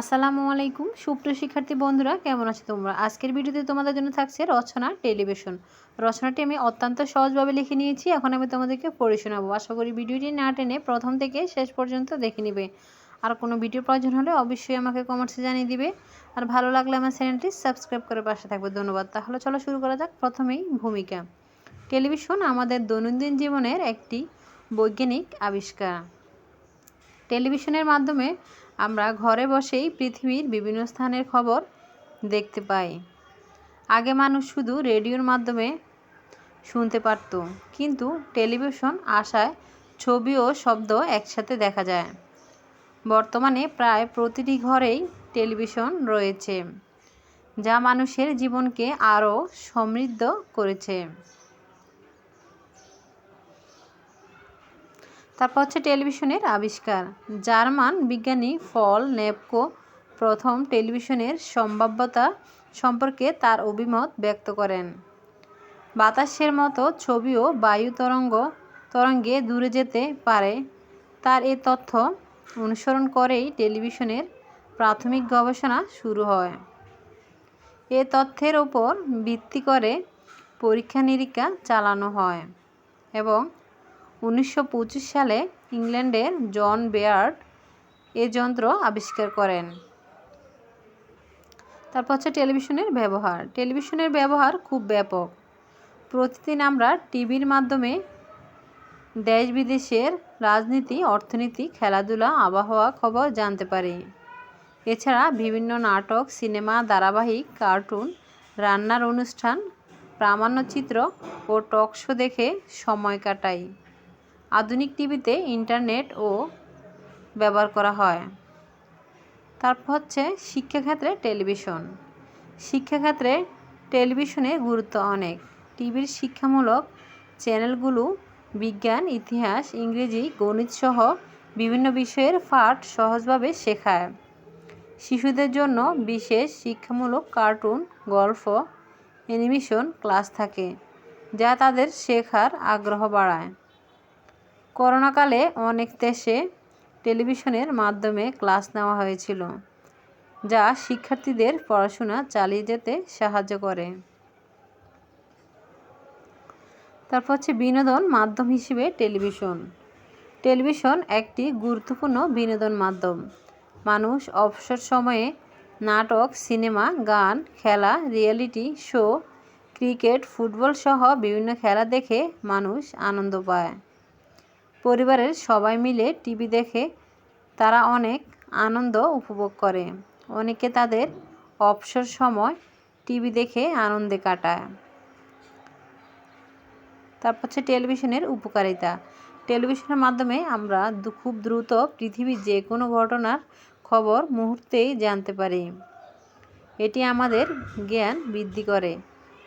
আসসালামু আলাইকুম। সুপ্রিয় শিক্ষার্থী বন্ধুরা, কেমন আছো তোমরা? আজকের ভিডিওতে তোমাদের জন্য থাকছে রচনা, টেলিভিশন। রচনাটি আমি অত্যন্ত সহজভাবে লিখে নিয়েছি। এখন আমি তোমাদেরকে পড়ে শোনাবো। আশা করি ভিডিওটি না টেনে প্রথম থেকে শেষ পর্যন্ত দেখে নিবে। আর কোনো ভিডিও প্রয়োজন হলে অবশ্যই আমাকে কমেন্টসে জানিয়ে দিবে। আর ভালো লাগলে আমার চ্যানেলটি সাবস্ক্রাইব করে পাশে থাকবে। ধন্যবাদ। তাহলে চলো শুরু করা যাক প্রথমেই ভূমিকা। টেলিভিশন আমাদের দৈনন্দিন জীবনের একটি বৈজ্ঞানিক আবিষ্কার। টেলিভিশনের মাধ্যমে আমরা ঘরে বসেই পৃথিবীর বিভিন্ন স্থানের খবর দেখতে পাই। আগে মানুষ শুধু রেডিওর মাধ্যমে শুনতে পারত, কিন্তু টেলিভিশন আসায় ছবি ও শব্দ একসাথে দেখা যায়। বর্তমানে প্রায় প্রতিটি ঘরেই টেলিভিশন রয়েছে, যা মানুষের জীবনকে আরও সমৃদ্ধ করেছে। তারপর হচ্ছে টেলিভিশনের আবিষ্কার। জার্মান বিজ্ঞানী ফল নেপকো প্রথম টেলিভিশনের সম্ভাব্যতা সম্পর্কে তার অভিমত ব্যক্ত করেন। বাতাসের মতো ছবিও বায়ু তরঙ্গ তরঙ্গে দূরে যেতে পারে। তার এ তথ্য অনুসরণ করেই টেলিভিশনের প্রাথমিক গবেষণা শুরু হয়। এ তথ্যের ওপর ভিত্তি করে পরীক্ষা নিরীক্ষা চালানো হয় এবং উনিশশো পঁচিশ সালে ইংল্যান্ডের জন বেয়ার্ড এ যন্ত্র আবিষ্কার করেন। তারপর হচ্ছে টেলিভিশনের ব্যবহার। টেলিভিশনের ব্যবহার খুব ব্যাপক। প্রতিদিন আমরা টিভির মাধ্যমে দেশ বিদেশের রাজনীতি, অর্থনীতি, খেলাধুলা, আবহাওয়া খবর জানতে পারি। এছাড়া বিভিন্ন নাটক, সিনেমা, ধারাবাহিক, কার্টুন, রান্নার অনুষ্ঠান, প্রামাণ্যচিত্র ও টক শো দেখে সময় কাটাই। আধুনিক টিভিতে ইন্টারনেট ও ব্যবহার করা হয়। তারপর হচ্ছে শিক্ষাক্ষেত্রে টেলিভিশন। শিক্ষাক্ষেত্রে টেলিভিশনের গুরুত্ব অনেক। টিভির শিক্ষামূলক চ্যানেলগুলো বিজ্ঞান, ইতিহাস, ইংরেজি, গণিত সহ বিভিন্ন বিষয়ের পাঠ সহজভাবে শেখায়। শিশুদের জন্য বিশেষ শিক্ষামূলক কার্টুন, গল্প, অ্যানিমেশন ক্লাস থাকে, যা তাদের শেখার আগ্রহ বাড়ায়। করোনাকালে অনেক দেশে টেলিভিশনের মাধ্যমে ক্লাস নেওয়া হয়েছিল, যা শিক্ষার্থীদের পড়াশোনা চালিয়ে যেতে সাহায্য করে। তারপর হচ্ছে বিনোদন মাধ্যম হিসেবে টেলিভিশন। টেলিভিশন একটি গুরুত্বপূর্ণ বিনোদন মাধ্যম। মানুষ অবসর সময়ে নাটক, সিনেমা, গান, খেলা, রিয়েলিটি শো, ক্রিকেট, ফুটবল সহ বিভিন্ন খেলা দেখে মানুষ আনন্দ পায়। পরিবারের সবাই মিলে টিভি দেখে তারা অনেক আনন্দ উপভোগ করে। অনেকে তাদের অবসর সময় টিভি দেখে আনন্দে কাটায়। তারপর হচ্ছে টেলিভিশনের উপকারিতা। টেলিভিশনের মাধ্যমে আমরা খুব দ্রুত পৃথিবীর যে কোনো ঘটনার খবর মুহূর্তেই জানতে পারি। এটি আমাদের জ্ঞান বৃদ্ধি করে,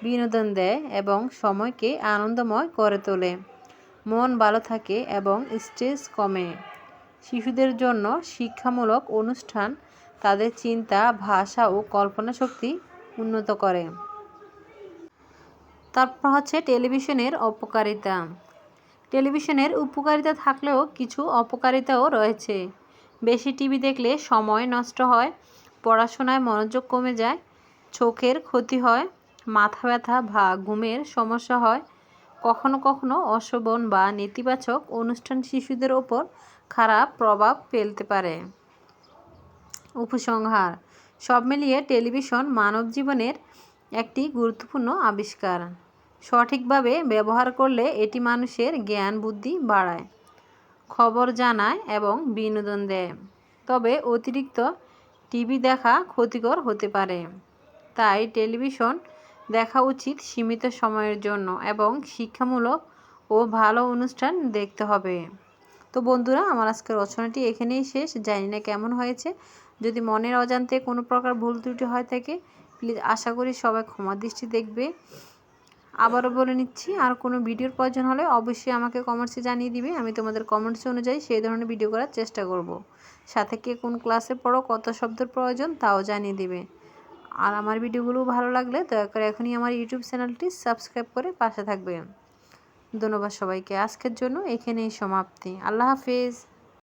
বিনোদন দেয় এবং সময়কে আনন্দময় করে তোলে। মন ভালো থাকে এবং স্ট্রেস কমে। শিশুদের জন্য শিক্ষামূলক অনুষ্ঠান তাদের চিন্তা, ভাষা ও কল্পনা শক্তি উন্নত করে। তারপর হচ্ছে টেলিভিশনের অপকারিতা। টেলিভিশনের উপকারিতা থাকলেও কিছু অপকারিতাও রয়েছে। বেশি টিভি দেখলে সময় নষ্ট হয়, পড়াশোনায় মনোযোগ কমে যায়, চোখের ক্ষতি হয়, মাথা ব্যথা বা ঘুমের সমস্যা হয় কখনো কখনো অশোভন বা নেতিবাচক অনুষ্ঠান শিশুদের ওপর খারাপ প্রভাব ফেলতে পারে। উপসংহার, সব মিলিয়ে টেলিভিশন মানব জীবনের একটি গুরুত্বপূর্ণ আবিষ্কার। সঠিকভাবে ব্যবহার করলে এটি মানুষের জ্ঞান বুদ্ধি বাড়ায়, খবর জানায় এবং বিনোদন দেয়। তবে অতিরিক্ত টিভি দেখা ক্ষতিকর হতে পারে। তাই টেলিভিশন দেখা উচিত সীমিত সময়ের জন্য এবং শিক্ষামূলক ও ভালো অনুষ্ঠান দেখতে হবে। তো বন্ধুরা, আমার আজকের রচনাটি এখানেই শেষ। জানি না কেমন হয়েছে। যদি মনের অজান্তে কোনো প্রকার ভুল ত্রুটি হয় থাকে, প্লিজ আশা করি সবাই ক্ষমা দৃষ্টি দেখবে। আবারও বলে নিচ্ছি, আর কোনো ভিডিওর প্রয়োজন হলে অবশ্যই আমাকে কমেন্টসে জানিয়ে দিবে। আমি তোমাদের কমেন্টস অনুযায়ী সেই ধরনের ভিডিও করার চেষ্টা করব। সাথে কে কোন ক্লাসে পড়ো, কত শব্দের প্রয়োজন, তাও জানিয়ে দিবে। আর আমার ভিডিওগুলো ভালো লাগলে দয়া করে এখনই আমার ইউটিউব চ্যানেলটি সাবস্ক্রাইব করে পাশে থাকবেন। ধন্যবাদ সবাইকে। আজকের জন্য এখানেই সমাপ্তি। আল্লাহ হাফিজ।